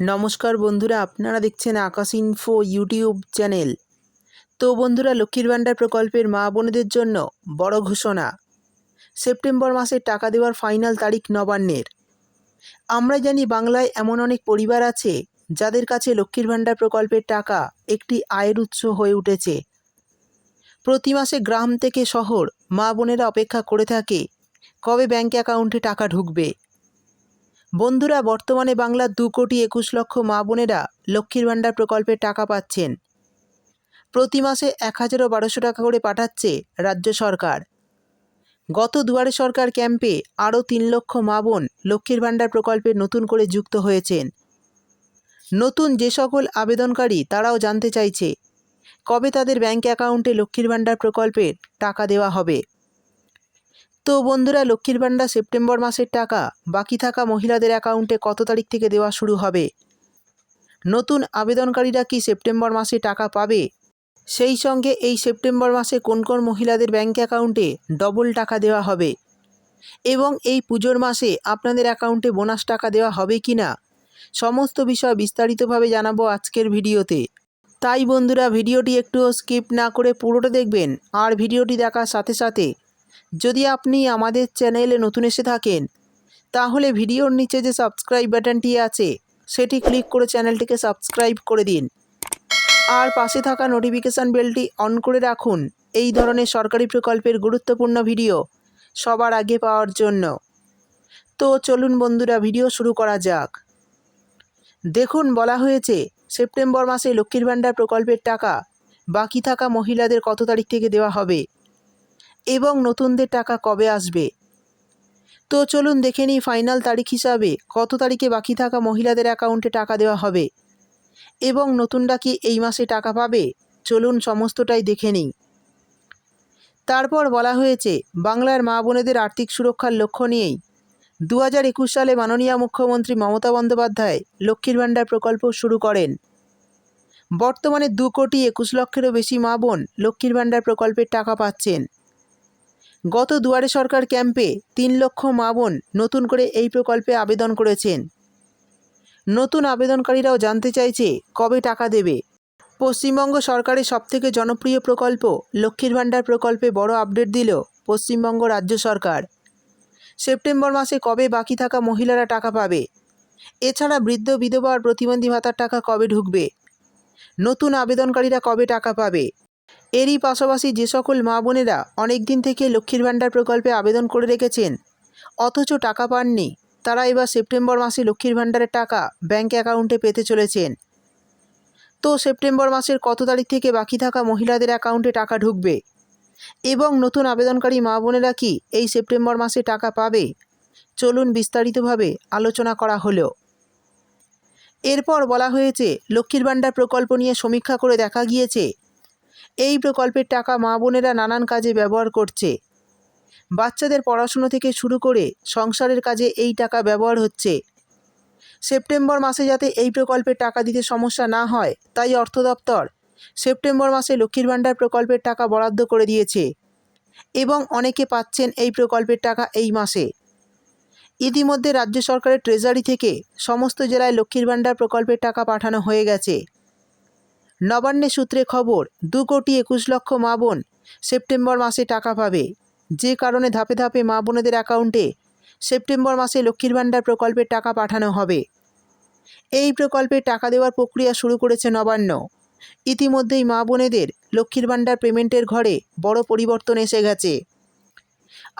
নমস্কার বন্ধুরা, আপনারা দেখছেন আকাশ ইনফো ইউটিউব চ্যানেল তো বন্ধুরা, লক্ষ্মীর ভাণ্ডার প্রকল্পের মা বোনেদের জন্য বড় ঘোষণা। সেপ্টেম্বর মাসে টাকা দেওয়ার ফাইনাল তারিখ নবান্নের। আমরা জানি বাংলায় এমন অনেক পরিবার আছে, যাদের কাছে লক্ষ্মীর ভাণ্ডার প্রকল্পের টাকা একটি আয়ের উৎস হয়ে উঠেছে। প্রতি মাসে গ্রাম থেকে শহর মা বোনেরা অপেক্ষা করে থাকে, কবে ব্যাঙ্ক অ্যাকাউন্টে টাকা ঢুকবে। বন্ধুরা, বর্তমানে বাংলার দু কোটি একুশ লক্ষ মা বোনেরা লক্ষ্মীর ভাণ্ডার প্রকল্পের টাকা পাচ্ছেন। প্রতি মাসে এক হাজারও বারোশো টাকা করে পাঠাচ্ছে রাজ্য সরকার। গত দুয়ারে সরকার ক্যাম্পে আরও তিন লক্ষ মা বোন লক্ষ্মীর ভাণ্ডার প্রকল্পে নতুন করে যুক্ত হয়েছেন। নতুন যে সকল আবেদনকারী তারাও জানতে চাইছে, কবে তাদের ব্যাঙ্ক অ্যাকাউন্টে লক্ষ্মীর ভাণ্ডার প্রকল্পের টাকা দেওয়া হবে। তো বন্ধুরা, লক্ষ্মীর ভাণ্ডার সেপ্টেম্বর মাসের টাকা, বাকি থাকা মহিলাদের অ্যাকাউন্টে কত তারিখ থেকে দেওয়া শুরু হবে? নতুন আবেদনকারীরা কি সেপ্টেম্বর মাসে টাকা পাবে? সেই সঙ্গে এই সেপ্টেম্বর মাসে কোন কোন মহিলাদের ব্যাঙ্ক অ্যাকাউন্টে ডবল টাকা দেওয়া হবে? এবং এই পুজোর মাসে আপনাদের অ্যাকাউন্টে বোনাস টাকা দেওয়া হবে কি না? সমস্ত বিষয় বিস্তারিতভাবে জানাব আজকের ভিডিওতে। তাই বন্ধুরা, ভিডিওটি একটু স্কিপ না করে পুরোটা দেখবেন, আর ভিডিওটি দেখার সাথে সাথে যদি আপনি আমাদের চ্যানেলে নতুন এসে থাকেন, তাহলে ভিডিওর নিচে যে সাবস্ক্রাইব বাটনটি আছে, সেটি ক্লিক করে চ্যানেলটিকে সাবস্ক্রাইব করে দিন। আর পাশে থাকা নোটিফিকেশান বেলটি অন করে রাখুন। এই ধরনের সরকারি প্রকল্পের গুরুত্বপূর্ণ ভিডিও সবার আগে পাওয়ার জন্য। তো চলুন বন্ধুরা, ভিডিও শুরু করা যাক। দেখুন, বলা হয়েছে, সেপ্টেম্বর মাসে লক্ষ্মীর ভাণ্ডার প্রকল্পের টাকা বাকি থাকা মহিলাদের কত তারিখ থেকে দেওয়া হবে? এবং নতুনদের টাকা কবে আসবে? তো চলুন দেখে নিই ফাইনাল তারিখ হিসাবে, কত তারিখে বাকি থাকা মহিলাদের অ্যাকাউন্টে টাকা দেওয়া হবে? এবং নতুনরা কি এই মাসে টাকা পাবে? চলুন সমস্তটাই দেখে নিই। তারপর বলা হয়েছে, বাংলার মা বোনেদের আর্থিক সুরক্ষার লক্ষ্য নিয়েই। দু হাজার একুশ সালে মাননীয় মুখ্যমন্ত্রী মমতা বন্দ্যোপাধ্যায় লক্ষ্মীর ভাণ্ডার প্রকল্প শুরু করেন। বর্তমানে দু কোটি একুশ লক্ষেরও বেশি মা বোন লক্ষ্মীর ভাণ্ডার প্রকল্পের টাকা পাচ্ছেন। গত দুয়ারে সরকার ক্যাম্পে তিন লক্ষ মা বোন নতুন করে এই প্রকল্পে আবেদন করেছেন। নতুন আবেদনকারীরাও জানতে চাইছে কবে টাকা দেবে। পশ্চিমবঙ্গ সরকারের সবথেকে জনপ্রিয় প্রকল্প লক্ষ্মীর ভাণ্ডার প্রকল্পে বড় আপডেট দিল পশ্চিমবঙ্গ রাজ্য সরকার। সেপ্টেম্বর মাসে কবে বাকি থাকা মহিলারা টাকা পাবে? এছাড়া বৃদ্ধ, বিধবা আর প্রতিবন্ধী ভাতার টাকা কবে ঢুকবে? নতুন আবেদনকারীরা কবে টাকা পাবে? এরই পাশাপাশি যে সকল মা বোনেরা অনেক দিন থেকে লক্ষ্মীর ভাণ্ডার প্রকল্পে আবেদন করে রেখেছেন, অথচ টাকা পাননি, তারা এবার সেপ্টেম্বর মাসে লক্ষ্মীর ভাণ্ডারের টাকা ব্যাঙ্ক অ্যাকাউন্টে পেতে চলেছেন। তো সেপ্টেম্বর মাসের কত তারিখ থেকে বাকি থাকা মহিলাদের অ্যাকাউন্টে টাকা ঢুকবে? এবং নতুন আবেদনকারী মা বোনেরা কি এই সেপ্টেম্বর মাসে টাকা পাবে? চলুন বিস্তারিতভাবে আলোচনা করা হলো। এরপর বলা হয়েছে, লক্ষ্মীর ভাণ্ডার প্রকল্প নিয়ে সমীক্ষা করে দেখা গিয়েছে এই প্রকল্পের টাকা মা বোনেরা নানান কাজে ব্যবহার করছে। বাচ্চাদের পড়াশুনো থেকে শুরু করে সংসারের কাজে এই টাকা ব্যবহার হচ্ছে। সেপ্টেম্বর মাসে যাতে এই প্রকল্পের টাকা দিতে সমস্যা না হয়, তাই অর্থ দপ্তর সেপ্টেম্বর মাসে লক্ষ্মীর ভাণ্ডার প্রকল্পের টাকা বরাদ্দ করে দিয়েছে এবং অনেকে পাচ্ছেন এই প্রকল্পের টাকা এই মাসে। ইতিমধ্যে রাজ্য সরকারের ট্রেজারি থেকে সমস্ত জেলায় লক্ষ্মীর ভাণ্ডার প্রকল্পের টাকা পাঠানো হয়ে গেছে। নবান্নের সূত্রে খবর, দু কোটি একুশ লক্ষ মা বোন সেপ্টেম্বর মাসে টাকা পাবে। যে কারণে ধাপে ধাপে মা বোনেদের অ্যাকাউন্টে সেপ্টেম্বর মাসে লক্ষ্মীর ভাণ্ডার প্রকল্পের টাকা পাঠানো হবে। এই প্রকল্পে টাকা দেওয়ার প্রক্রিয়া শুরু করেছে নবান্ন। ইতিমধ্যেই মা বোনেদের লক্ষ্মীর ভাণ্ডার পেমেন্টের ঘরে বড় পরিবর্তন এসে গেছে।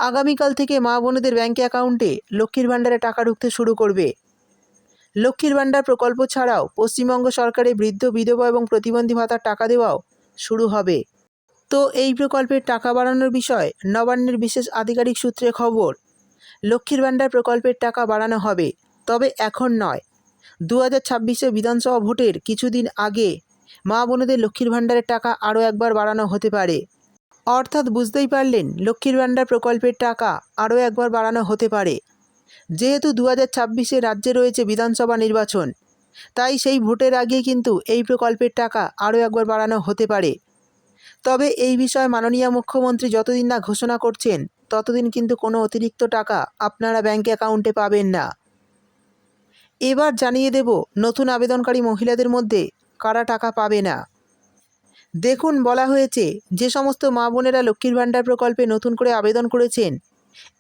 আগামীকাল থেকে মা বোনেদের ব্যাঙ্ক অ্যাকাউন্টে লক্ষ্মীর ভাণ্ডারে টাকা ঢুকতে শুরু করবে। লক্ষ্মীর ভাণ্ডার প্রকল্প ছাড়াও পশ্চিমবঙ্গ সরকারের বৃদ্ধ, বিধবা এবং প্রতিবন্ধী ভাতার টাকা দেওয়াও শুরু হবে। তো এই প্রকল্পের টাকা বাড়ানোর বিষয় নবান্নের বিশেষ আধিকারিক সূত্রে খবর, লক্ষ্মীর ভাণ্ডার প্রকল্পের টাকা বাড়ানো হবে, তবে এখন নয়। দু হাজার ছাব্বিশে বিধানসভা ভোটের কিছুদিন আগে মা বোনেদের লক্ষ্মীর ভাণ্ডারের টাকা আরও একবার বাড়ানো হতে পারে। অর্থাৎ বুঝতেই পারলেন, লক্ষ্মীর ভাণ্ডার প্রকল্পের টাকা আরও একবার বাড়ানো হতে পারে। যেহেতু দু হাজার ছাব্বিশে রাজ্যে রয়েছে বিধানসভা নির্বাচন, তাই সেই ভোটের আগে কিন্তু এই প্রকল্পের টাকা আরও একবার বাড়ানো হতে পারে। তবে এই বিষয়ে মাননীয় মুখ্যমন্ত্রী যতদিন না ঘোষণা করছেন, ততদিন কিন্তু কোনো অতিরিক্ত টাকা আপনারা ব্যাঙ্ক অ্যাকাউন্টে পাবেন না। এবার জানিয়ে দেব, নতুন আবেদনকারী মহিলাদের মধ্যে কারা টাকা পাবে না। দেখুন, বলা হয়েছে, যে সমস্ত মা বোনেরা লক্ষ্মীর ভাণ্ডার প্রকল্পে নতুন করে আবেদন করেছেন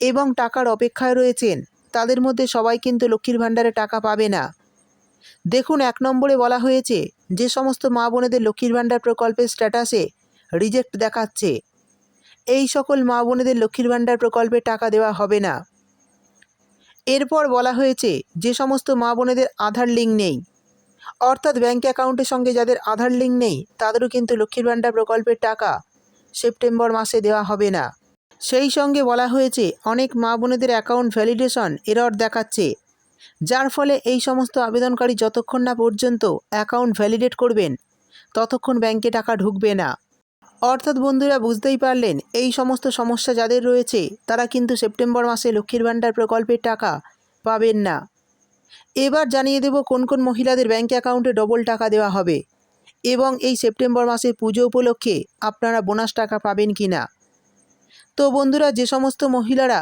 এবং টাকার অপেক্ষায় রয়েছেন তাদের মধ্যে সবাই কিন্তু লক্ষ্মীর ভাণ্ডারে টাকা পাবে না। দেখুন, এক নম্বরে বলা হয়েছে, যে সমস্ত মা বোনেদের লক্ষ্মীর ভাণ্ডার প্রকল্পের স্ট্যাটাসে রিজেক্ট দেখাচ্ছে। এই সকল মা বোনেদের লক্ষ্মীর ভাণ্ডার প্রকল্পে টাকা দেওয়া হবে না। এরপর বলা হয়েছে, যে সমস্ত মা বোনেদের আধার লিঙ্ক নেই। অর্থাৎ ব্যাঙ্ক অ্যাকাউন্টের সঙ্গে যাদের আধার লিঙ্ক নেই, তাদেরও কিন্তু লক্ষ্মীর ভাণ্ডার প্রকল্পের টাকা সেপ্টেম্বর মাসে দেওয়া হবে না। সেই সঙ্গে বলা হয়েছে, অনেক মা বোনেদের অ্যাকাউন্ট ভ্যালিডেশন এরর দেখাচ্ছে। যার ফলে এই সমস্ত আবেদনকারী যতক্ষণ না পর্যন্ত অ্যাকাউন্ট ভ্যালিডেট করবেন, ততক্ষণ ব্যাংকে টাকা ঢুকবে না। অর্থাৎ বন্ধুরা, বুঝতেই পারলেন, এই সমস্ত সমস্যা যাদের রয়েছে, তারা কিন্তু সেপ্টেম্বর মাসে লক্ষ্মীর ভাণ্ডার প্রকল্পের টাকা পাবেন না। এবার জানিয়ে দেব, কোন কোন মহিলাদের ব্যাঙ্ক অ্যাকাউন্টে ডবল টাকা দেওয়া হবে। এবং এই সেপ্টেম্বর মাসে পুজো উপলক্ষে আপনারা বোনাস টাকা পাবেন কি না তো বন্ধুরা, যে সমস্ত মহিলারা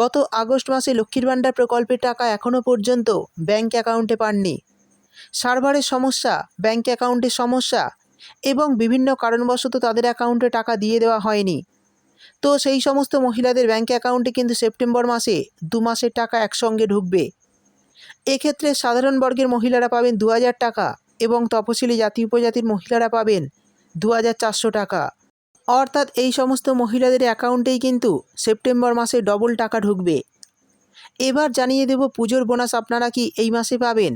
গত আগস্ট মাসে লক্ষ্মীর ভাণ্ডার প্রকল্পের টাকা এখনও পর্যন্ত ব্যাঙ্ক অ্যাকাউন্টে পাননি। সার্ভারের সমস্যা ব্যাঙ্ক অ্যাকাউন্টের সমস্যা এবং বিভিন্ন কারণবশত তাদের অ্যাকাউন্টে টাকা দিয়ে দেওয়া হয়নি। তো সেই সমস্ত মহিলাদের ব্যাঙ্ক অ্যাকাউন্টে কিন্তু সেপ্টেম্বর মাসে দু মাসের টাকা একসঙ্গে ঢুকবে। এক্ষেত্রে সাধারণ বর্গের মহিলারা পাবেন দু হাজার টাকা এবং তপশিলি জাতি উপজাতির মহিলারা পাবেন দু হাজার চারশো টাকা। অর্থাৎ এই সমস্ত মহিলাদের অ্যাকাউন্টেই কিন্তু সেপ্টেম্বর মাসে ডবল টাকা ঢুকবে। এবার জানিয়ে দেব পুজোর বোনাস আপনারা কি এই মাসে পাবেন?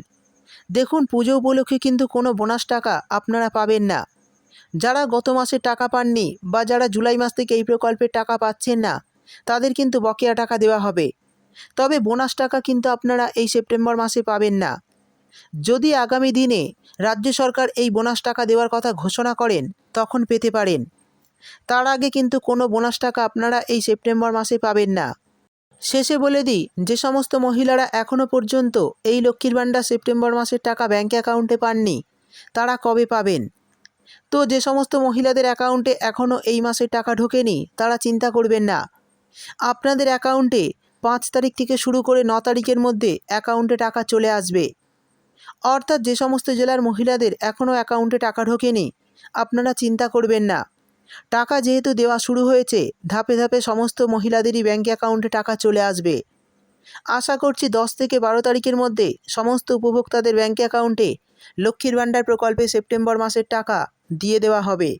দেখুন, পুজো উপলক্ষে কিন্তু কোনো বোনাস টাকা আপনারা পাবেন না। যারা গত মাসে টাকা পাননি বা যারা জুলাই মাস থেকে এই প্রকল্পের টাকা পাচ্ছেন না, তাদের কিন্তু বকেয়া টাকা দেওয়া হবে। তবে বোনাস টাকা কিন্তু আপনারা এই সেপ্টেম্বর মাসে পাবেন না। যদি আগামী দিনে রাজ্য সরকার এই বোনাস টাকা দেওয়ার কথা ঘোষণা করেন, তখন পেতে পারেন। তার আগে কিন্তু কোনো বোনাস টাকা আপনারা এই সেপ্টেম্বর মাসে পাবেন না। শেষে বলে দিই, যে সমস্ত মহিলারা এখনও পর্যন্ত এই লক্ষ্মীর ভাণ্ডার সেপ্টেম্বর মাসের টাকা ব্যাঙ্ক অ্যাকাউন্টে পাননি, তারা কবে পাবেন? তো যে সমস্ত মহিলাদের অ্যাকাউন্টে এখনও এই মাসের টাকা ঢোকেনি, তারা চিন্তা করবেন না। আপনাদের অ্যাকাউন্টে পাঁচ তারিখ থেকে শুরু করে ন তারিখের মধ্যে অ্যাকাউন্টে টাকা চলে আসবে। অর্থাৎ যে সমস্ত জেলার মহিলাদের এখনও অ্যাকাউন্টে টাকা ঢোকেনি, আপনারা চিন্তা করবেন না। টাকা যেহেতু দেওয়া শুরু হয়েছে, ধাপে ধাপে সমস্ত মহিলাদেরই ব্যাঙ্ক অ্যাকাউন্টে টাকা চলে আসবে। আশা করছি দশ থেকে বারো তারিখের মধ্যে সমস্ত উপভোক্তাদের ব্যাঙ্ক অ্যাকাউন্টে লক্ষ্মীর ভাণ্ডার প্রকল্পে সেপ্টেম্বর মাসের টাকা দিয়ে দেওয়া হবে।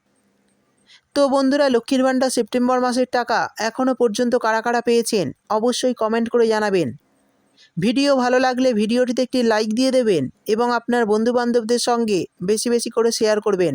তো বন্ধুরা, লক্ষ্মীর ভাণ্ডার সেপ্টেম্বর মাসের টাকা এখনও পর্যন্ত কারা কারা পেয়েছেন অবশ্যই কমেন্ট করে জানাবেন। ভিডিও ভালো লাগলে ভিডিওটিতে একটি লাইক দিয়ে দেবেন এবং আপনার বন্ধুবান্ধবদের সঙ্গে বেশি বেশি করে শেয়ার করবেন।